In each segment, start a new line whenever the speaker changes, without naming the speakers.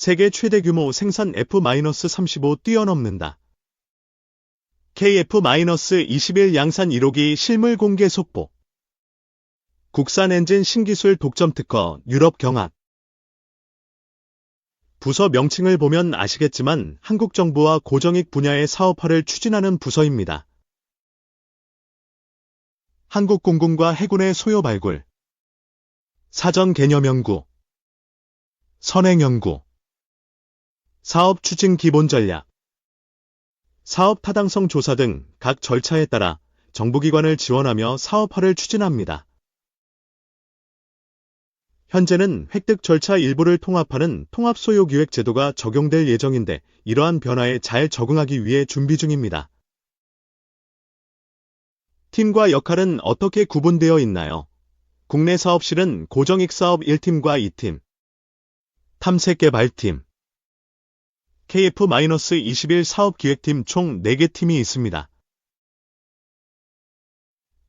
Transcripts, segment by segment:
세계 최대 규모 생산 F-35 뛰어넘는다. KF-21 양산 1호기 실물 공개 속보. 국산 엔진 신기술 독점 특허 유럽 경합. 부서 명칭을 보면 아시겠지만 한국 정부와 고정익 분야의 사업화를 추진하는 부서입니다. 한국 공군과 해군의 소요 발굴, 사전 개념 연구, 선행 연구, 사업 추진 기본 전략, 사업 타당성 조사 등 각 절차에 따라 정부기관을 지원하며 사업화를 추진합니다. 현재는 획득 절차 일부를 통합하는 통합소요기획 제도가 적용될 예정인데 이러한 변화에 잘 적응하기 위해 준비 중입니다. 팀과 역할은 어떻게 구분되어 있나요? 국내 사업실은 고정익 사업 1팀과 2팀, 탐색개발팀, KF-21 사업기획팀 총 4개 팀이 있습니다.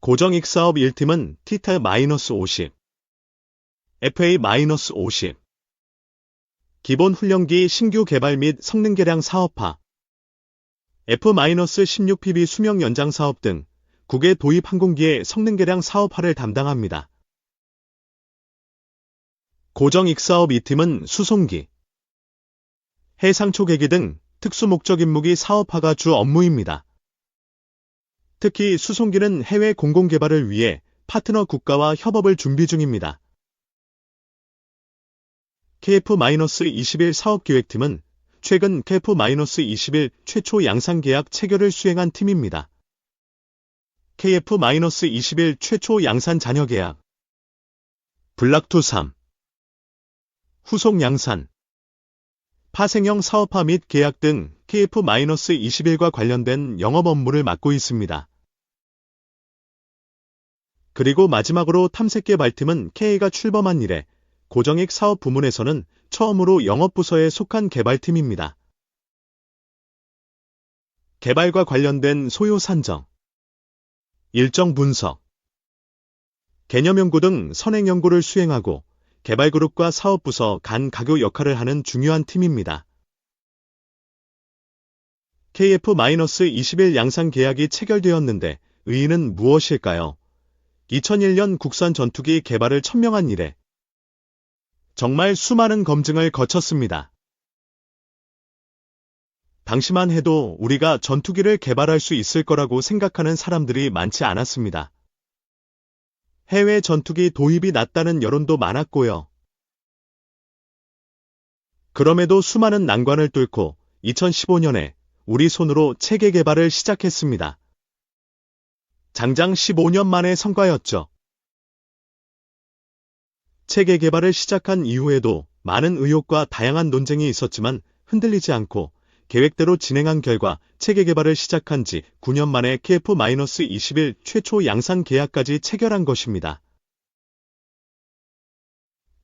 고정익 사업 1팀은 티타-50, FA-50, 기본 훈련기 신규 개발 및 성능 개량 사업화, F-16PB 수명 연장 사업 등 국외 도입 항공기의 성능 개량 사업화를 담당합니다. 고정 익 사업 2팀은 수송기, 해상 초계기 등 특수 목적 임무기 사업화가 주 업무입니다. 특히 수송기는 해외 공공 개발을 위해 파트너 국가와 협업을 준비 중입니다. KF-21 사업기획팀은 최근 KF-21 최초 양산 계약 체결을 수행한 팀입니다. KF-21 최초 양산 잔여 계약 블락투 3 후속 양산 파생형 사업화 및 계약 등 KF-21과 관련된 영업 업무를 맡고 있습니다. 그리고 마지막으로 탐색개발팀은 K가 출범한 이래 고정익 사업 부문에서는 처음으로 영업부서에 속한 개발팀입니다. 개발과 관련된 소요 산정, 일정 분석, 개념 연구 등 선행 연구를 수행하고 개발그룹과 사업부서 간 가교 역할을 하는 중요한 팀입니다. KF-21 양산 계약이 체결되었는데 의의는 무엇일까요? 2001년 국산 전투기 개발을 천명한 이래 정말 수많은 검증을 거쳤습니다. 당시만 해도 우리가 전투기를 개발할 수 있을 거라고 생각하는 사람들이 많지 않았습니다. 해외 전투기 도입이 낮다는 여론도 많았고요. 그럼에도 수많은 난관을 뚫고 2015년에 우리 손으로 체계 개발을 시작했습니다. 장장 15년 만의 성과였죠. 체계 개발을 시작한 이후에도 많은 의혹과 다양한 논쟁이 있었지만 흔들리지 않고 계획대로 진행한 결과 체계 개발을 시작한 지 9년 만에 KF-21 최초 양산 계약까지 체결한 것입니다.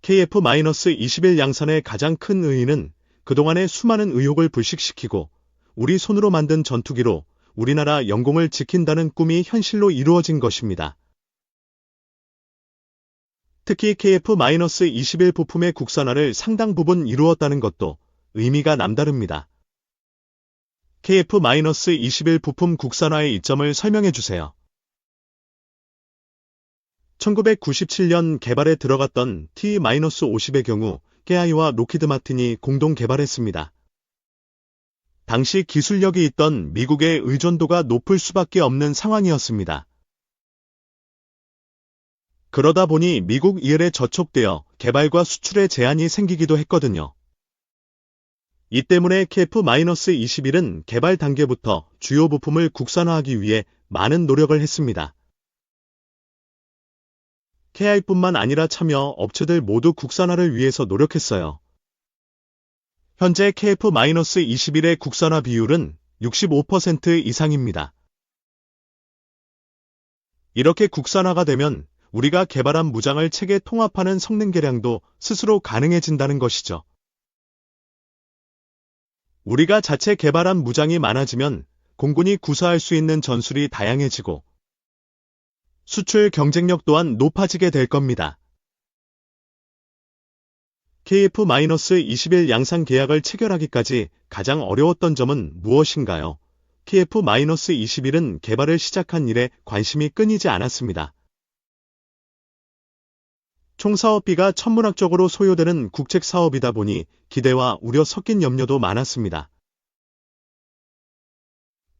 KF-21 양산의 가장 큰 의의는 그동안의 수많은 의혹을 불식시키고 우리 손으로 만든 전투기로 우리나라 영공을 지킨다는 꿈이 현실로 이루어진 것입니다. 특히 KF-21 부품의 국산화를 상당 부분 이루었다는 것도 의미가 남다릅니다. KF-21 부품 국산화의 이점을 설명해 주세요. 1997년 개발에 들어갔던 T-50의 경우 깨아이와 로키드 마틴이 공동 개발했습니다. 당시 기술력이 있던 미국의 의존도가 높을 수밖에 없는 상황이었습니다. 그러다 보니 미국 이엘에 저촉되어 개발과 수출에 제한이 생기기도 했거든요. 이 때문에 KF-21은 개발 단계부터 주요 부품을 국산화하기 위해 많은 노력을 했습니다. KI뿐만 아니라 참여 업체들 모두 국산화를 위해서 노력했어요. 현재 KF-21의 국산화 비율은 65% 이상입니다. 이렇게 국산화가 되면 우리가 개발한 무장을 체계 통합하는 성능 개량도 스스로 가능해진다는 것이죠. 우리가 자체 개발한 무장이 많아지면 공군이 구사할 수 있는 전술이 다양해지고 수출 경쟁력 또한 높아지게 될 겁니다. KF-21 양산 계약을 체결하기까지 가장 어려웠던 점은 무엇인가요? KF-21은 개발을 시작한 이래 관심이 끊이지 않았습니다. 총 사업비가 천문학적으로 소요되는 국책 사업이다 보니 기대와 우려 섞인 염려도 많았습니다.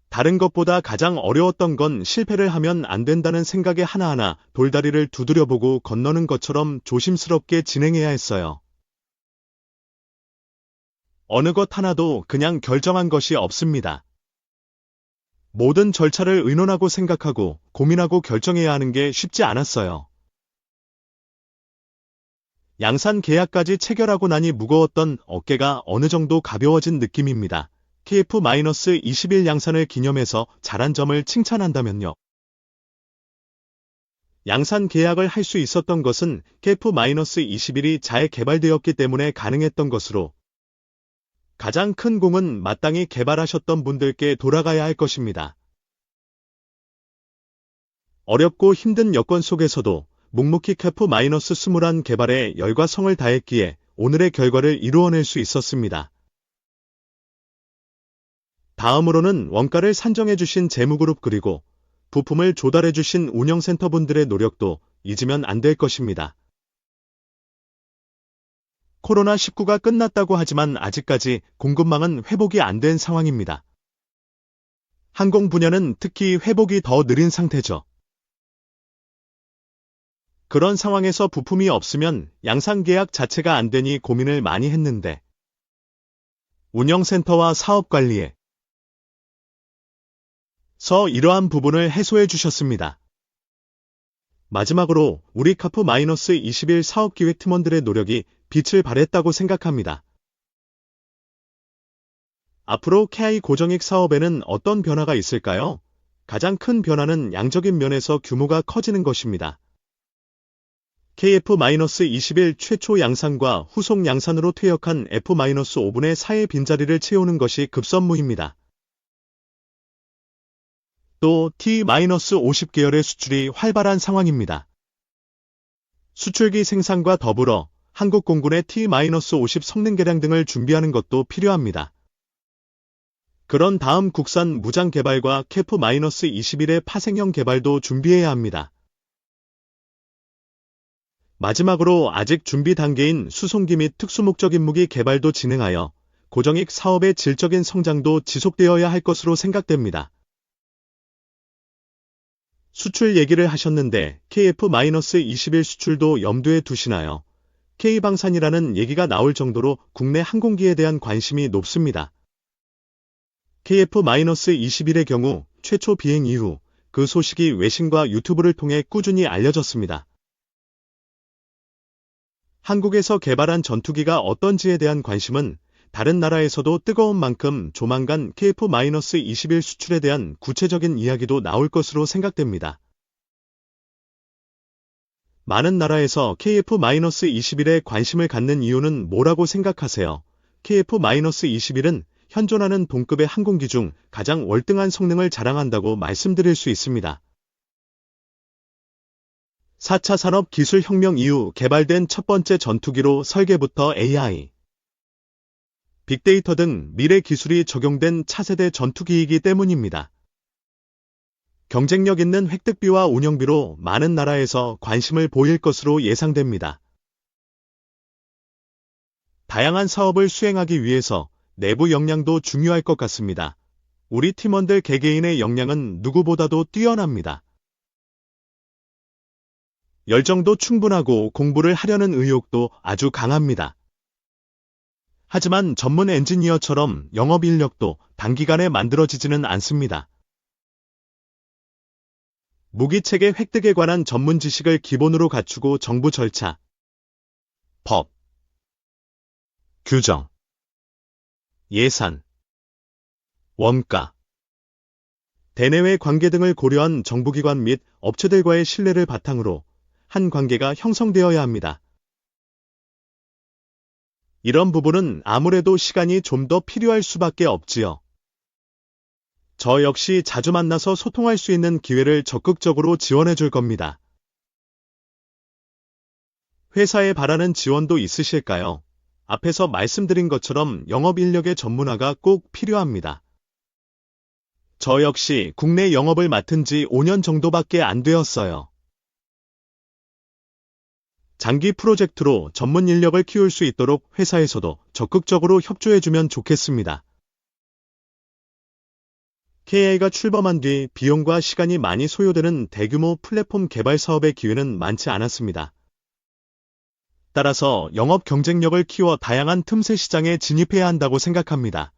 다른 것보다 가장 어려웠던 건 실패를 하면 안 된다는 생각에 하나하나 돌다리를 두드려보고 건너는 것처럼 조심스럽게 진행해야 했어요. 어느 것 하나도 그냥 결정한 것이 없습니다. 모든 절차를 의논하고 생각하고 고민하고 결정해야 하는 게 쉽지 않았어요. 양산 계약까지 체결하고 나니 무거웠던 어깨가 어느 정도 가벼워진 느낌입니다. KF-21 양산을 기념해서 잘한 점을 칭찬한다면요. 양산 계약을 할 수 있었던 것은 KF-21이 잘 개발되었기 때문에 가능했던 것으로 가장 큰 공은 마땅히 개발하셨던 분들께 돌아가야 할 것입니다. 어렵고 힘든 여건 속에서도 묵묵히 KF-21 개발에 열과 성을 다했기에 오늘의 결과를 이루어낼 수 있었습니다. 다음으로는 원가를 산정해주신 재무그룹 그리고 부품을 조달해주신 운영센터분들의 노력도 잊으면 안 될 것입니다. 코로나19가 끝났다고 하지만 아직까지 공급망은 회복이 안 된 상황입니다. 항공 분야는 특히 회복이 더 느린 상태죠. 그런 상황에서 부품이 없으면 양산 계약 자체가 안 되니 고민을 많이 했는데 운영센터와 사업관리에 서 이러한 부분을 해소해 주셨습니다. 마지막으로 우리 카프 마이너스 21 사업기획 팀원들의 노력이 빛을 발했다고 생각합니다. 앞으로 KI 고정익 사업에는 어떤 변화가 있을까요? 가장 큰 변화는 양적인 면에서 규모가 커지는 것입니다. KF-21 최초 양산과 후속 양산으로 퇴역한 F-5분의 4의 빈자리를 채우는 것이 급선무입니다. 또 T-50 계열의 수출이 활발한 상황입니다. 수출기 생산과 더불어 한국 공군의 T-50 성능 개량 등을 준비하는 것도 필요합니다. 그런 다음 국산 무장 개발과 KF-21의 파생형 개발도 준비해야 합니다. 마지막으로 아직 준비 단계인 수송기 및 특수목적 임무기 개발도 진행하여 고정익 사업의 질적인 성장도 지속되어야 할 것으로 생각됩니다. 수출 얘기를 하셨는데 KF-21 수출도 염두에 두시나요? K방산이라는 얘기가 나올 정도로 국내 항공기에 대한 관심이 높습니다. KF-21의 경우 최초 비행 이후 그 소식이 외신과 유튜브를 통해 꾸준히 알려졌습니다. 한국에서 개발한 전투기가 어떤지에 대한 관심은 다른 나라에서도 뜨거운 만큼 조만간 KF-21 수출에 대한 구체적인 이야기도 나올 것으로 생각됩니다. 많은 나라에서 KF-21에 관심을 갖는 이유는 뭐라고 생각하세요? KF-21은 현존하는 동급의 항공기 중 가장 월등한 성능을 자랑한다고 말씀드릴 수 있습니다. 4차 산업 기술 혁명 이후 개발된 첫 번째 전투기로 설계부터 AI, 빅데이터 등 미래 기술이 적용된 차세대 전투기이기 때문입니다. 경쟁력 있는 획득비와 운영비로 많은 나라에서 관심을 보일 것으로 예상됩니다. 다양한 사업을 수행하기 위해서 내부 역량도 중요할 것 같습니다. 우리 팀원들 개개인의 역량은 누구보다도 뛰어납니다. 열정도 충분하고 공부를 하려는 의욕도 아주 강합니다. 하지만 전문 엔지니어처럼 영업 인력도 단기간에 만들어지지는 않습니다. 무기체계 획득에 관한 전문 지식을 기본으로 갖추고 정부 절차, 법, 규정, 예산, 원가, 대내외 관계 등을 고려한 정부기관 및 업체들과의 신뢰를 바탕으로 한 관계가 형성되어야 합니다. 이런 부분은 아무래도 시간이 좀 더 필요할 수밖에 없지요. 저 역시 자주 만나서 소통할 수 있는 기회를 적극적으로 지원해 줄 겁니다. 회사에 바라는 지원도 있으실까요? 앞에서 말씀드린 것처럼 영업 인력의 전문화가 꼭 필요합니다. 저 역시 국내 영업을 맡은 지 5년 정도밖에 안 되었어요. 장기 프로젝트로 전문 인력을 키울 수 있도록 회사에서도 적극적으로 협조해주면 좋겠습니다. KI가 출범한 뒤 비용과 시간이 많이 소요되는 대규모 플랫폼 개발 사업의 기회는 많지 않았습니다. 따라서 영업 경쟁력을 키워 다양한 틈새 시장에 진입해야 한다고 생각합니다.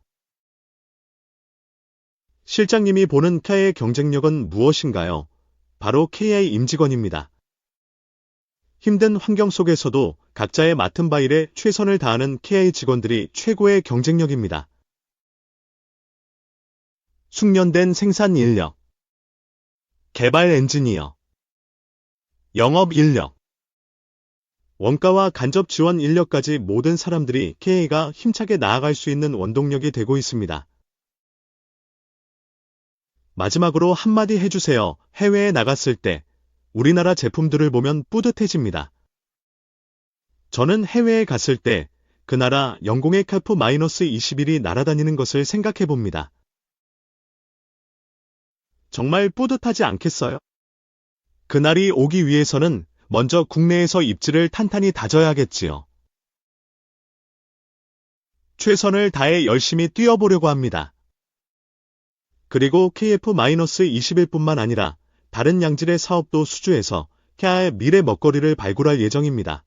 실장님이 보는 KI의 경쟁력은 무엇인가요? 바로 KI 임직원입니다. 힘든 환경 속에서도 각자의 맡은 바 일에 최선을 다하는 KI 직원들이 최고의 경쟁력입니다. 숙련된 생산 인력, 개발 엔지니어, 영업 인력, 원가와 간접 지원 인력까지 모든 사람들이 KA가 힘차게 나아갈 수 있는 원동력이 되고 있습니다. 마지막으로 한마디 해주세요. 해외에 나갔을 때 우리나라 제품들을 보면 뿌듯해집니다. 저는 해외에 갔을 때 그 나라 영공의 칼프 마이너스 20일이 날아다니는 것을 생각해 봅니다. 정말 뿌듯하지 않겠어요? 그날이 오기 위해서는 먼저 국내에서 입지를 탄탄히 다져야겠지요. 최선을 다해 열심히 뛰어보려고 합니다. 그리고 KF-21뿐만 아니라 다른 양질의 사업도 수주해서 KA의 미래 먹거리를 발굴할 예정입니다.